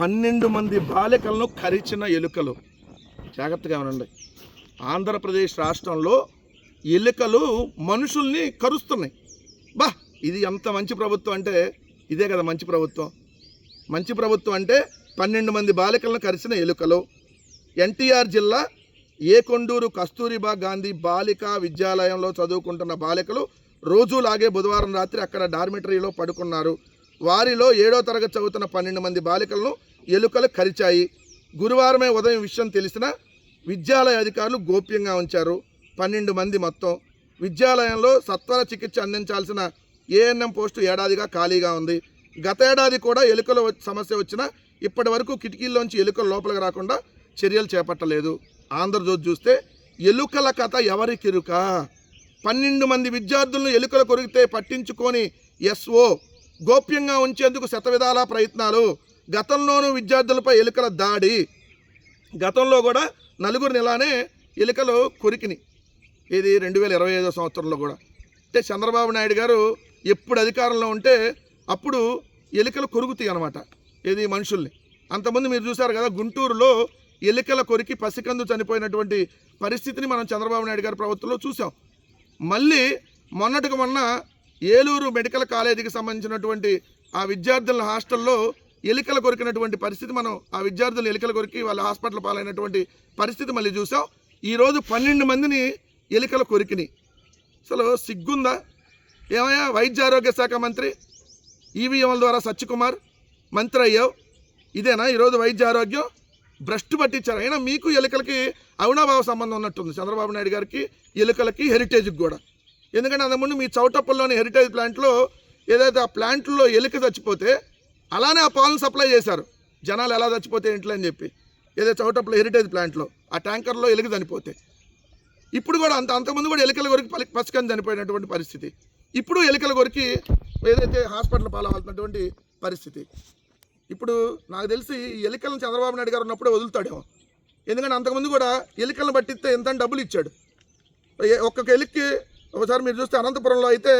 పన్నెండు మంది బాలికలను కరిచిన ఎలుకలు. జాగ్రత్తగా ఉండండి ఆంధ్రప్రదేశ్ రాష్ట్రంలో ఎలుకలు మనుషుల్ని కరుస్తున్నాయి. బా ఇది ఎంత మంచి ప్రభుత్వం అంటే ఇదే కదా మంచి ప్రభుత్వం. మంచి ప్రభుత్వం అంటే పన్నెండు మంది బాలికలను కరిచిన ఎలుకలు. ఎన్టీఆర్ జిల్లా ఏకొండూరు కస్తూరిబా గాంధీ బాలికా విద్యాలయంలో చదువుకుంటున్న బాలికలు రోజులాగే బుధవారం రాత్రి అక్కడ డార్మిటరీలో పడుకున్నారు. వారిలో ఏడో తరగతి చదువుతున్న పన్నెండు మంది బాలికలను ఎలుకలు కరిచాయి. గురువారమే ఉదయం విషయం తెలిసిన విద్యాలయ అధికారులు గోప్యంగా ఉంచారు. పన్నెండు మంది మొత్తం. విద్యాలయంలో సత్వర చికిత్స అందించాల్సిన ఏఎన్ఎం పోస్టు ఏడాదిగా ఖాళీగా ఉంది. గత ఏడాది కూడా ఎలుకల సమస్య వచ్చినా ఇప్పటి వరకు కిటికీల్లోంచి ఎలుకలు లోపలికి రాకుండా చర్యలు చేపట్టలేదు. ఆంధ్రజ్యోతి చూస్తే ఎలుకల కథ ఎవరికిరుక? పన్నెండు మంది విద్యార్థులను ఎలుకలు కొరికితే పట్టించుకొని ఎస్ఓ గోప్యంగా ఉంచేందుకు శతవిధాల ప్రయత్నాలు. గతంలోనూ విద్యార్థులపై ఎలుకల దాడి. గతంలో కూడా నలుగురిని ఇలానే ఎలుకలు కొరికిని. ఇది రెండు వేల ఇరవై ఐదో సంవత్సరంలో కూడా. అంటే చంద్రబాబు నాయుడు గారు ఎప్పుడు అధికారంలో ఉంటే అప్పుడు ఎలుకలు కొరుకుతాయి అనమాట ఇది మనుషుల్ని. అంతకుముందు మీరు చూసారు కదా గుంటూరులో ఎలుకల కొరికి పసికందు చనిపోయినటువంటి పరిస్థితిని మనం చంద్రబాబు నాయుడు గారి ప్రభుత్వంలో చూసాం మళ్ళీ మొన్నటికి మొన్న ఏలూరు మెడికల్ కాలేజీకి సంబంధించినటువంటి ఆ విద్యార్థుల హాస్టల్లో ఎలుకలు కొరికినటువంటి పరిస్థితి మనం ఆ విద్యార్థులు ఎలికల కొరికి వాళ్ళ హాస్పిటల్ పాలైనటువంటి పరిస్థితి మళ్ళీ చూసాం. ఈరోజు పన్నెండు మందిని ఎలుకలు కొరికినాయి అసలు సిగ్గుందా? ఏమయ్యా వైద్య ఆరోగ్య శాఖ మంత్రి ఈవీఎంల ద్వారా సత్యకుమార్ మంత్రి అయ్యావు. ఇదేనా? ఈరోజు వైద్య ఆరోగ్యం భ్రష్టు పట్టించారు. అయినా మీకు ఎలుకలకి అవినాభావ సంబంధం ఉన్నట్టుంది చంద్రబాబు నాయుడు గారికి ఎలుకలకి హెరిటేజ్కి కూడా. ఎందుకంటే అంతకుముందు మీ చౌటప్పల్లోని హెరిటేజ్ ప్లాంట్లో ఏదైతే ఆ ప్లాంట్లో ఎలుక చచ్చిపోతే అలానే ఆ పాలను సప్లై చేశారు. జనాలు ఎలా చచ్చిపోతే ఇంట్లో అని చెప్పి. ఏదో చౌటప్పల హెరిటేజ్ ప్లాంట్లో ఆ ట్యాంకర్లో ఎలుక చనిపోతే. ఇప్పుడు కూడా అంత అంతకుముందు కూడా ఎలుకల కొరికి పలి పసుకని చనిపోయినటువంటి పరిస్థితి. ఇప్పుడు ఎలుకల కొరికి ఏదైతే హాస్పిటల్ పాలవుతున్నటువంటి పరిస్థితి. ఇప్పుడు నాకు తెలిసి ఈ ఎలుకలను చంద్రబాబు నాయుడు గారు ఉన్నప్పుడే వదులుతాడేమో. ఎందుకంటే అంతకుముందు కూడా ఎలుకలను పట్టిస్తే ఎంత అని డబ్బులు ఇచ్చాడు. ఒక్కొక్క ఎలుక్కి ఒకసారి మీరు చూస్తే అనంతపురంలో అయితే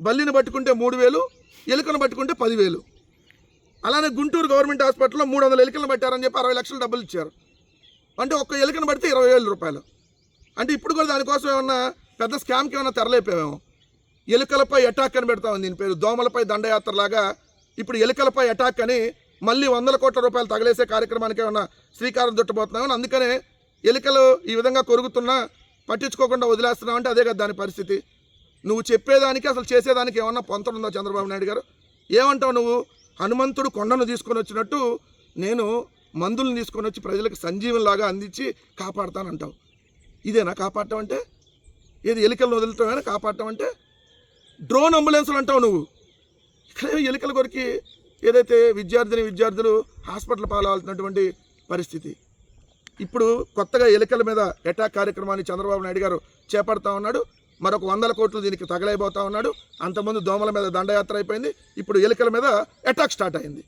బల్లిని పట్టుకుంటే మూడు వేలు ఎలుకను పట్టుకుంటే పదివేలు. అలానే గుంటూరు గవర్నమెంట్ హాస్పిటల్లో మూడు వందల ఎలుకలను పట్టారని చెప్పి అరవై లక్షలు డబ్బులు ఇచ్చారు. అంటే ఒక్క ఎలుకను పడితే ఇరవై వేల రూపాయలు. అంటే ఇప్పుడు కూడా దానికోసం ఏమన్నా పెద్ద స్కామ్కి ఏమన్నా తెరలేపామేమో ఎలుకలపై అటాక్ అని పెడతామని దీని పేరు. దోమలపై దండయాత్రలాగా ఇప్పుడు ఎలుకలపై అటాక్ అని మళ్ళీ వందల కోట్ల రూపాయలు తగలేసే కార్యక్రమానికి ఏమన్నా శ్రీకారం చుట్టబోతున్నామని అందుకనే ఎలుకలు ఈ విధంగా కొరుగుతున్నా పట్టించుకోకుండా వదిలేస్తున్నావు అంటే అదే కదా దాని పరిస్థితి. నువ్వు చెప్పేదానికి అసలు చేసేదానికి ఏమన్నా పొంతనుందా చంద్రబాబు నాయుడు గారు? ఏమంటావు నువ్వు? హనుమంతుడు కొండను తీసుకొని వచ్చినట్టు నేను మందులను తీసుకొని వచ్చి ప్రజలకు సంజీవంలాగా అందించి కాపాడుతానంటావు. ఇదేనా కాపాడటం అంటే? ఏది ఎలుకలను వదలటమేనా కాపాడటం అంటే? డ్రోన్ అంబులెన్సులు అంటావు నువ్వు. ఇక్కడ ఎలుకల కొరికి ఏదైతే విద్యార్థిని విద్యార్థులు హాస్పిటల్ పాలవుతున్నటువంటి పరిస్థితి. ఇప్పుడు కొత్తగా ఎలుకల మీద అటాక్ కార్యక్రమాన్ని చంద్రబాబు నాయుడు గారు చేపడతా ఉన్నాడు. మరొక వందల కోట్లు దీనికి తగలైపోతా ఉన్నాడు. అంతకుముందు దోమల మీద దండయాత్ర అయిపోయింది. ఇప్పుడు ఎలుకల మీద అటాక్ స్టార్ట్ అయింది.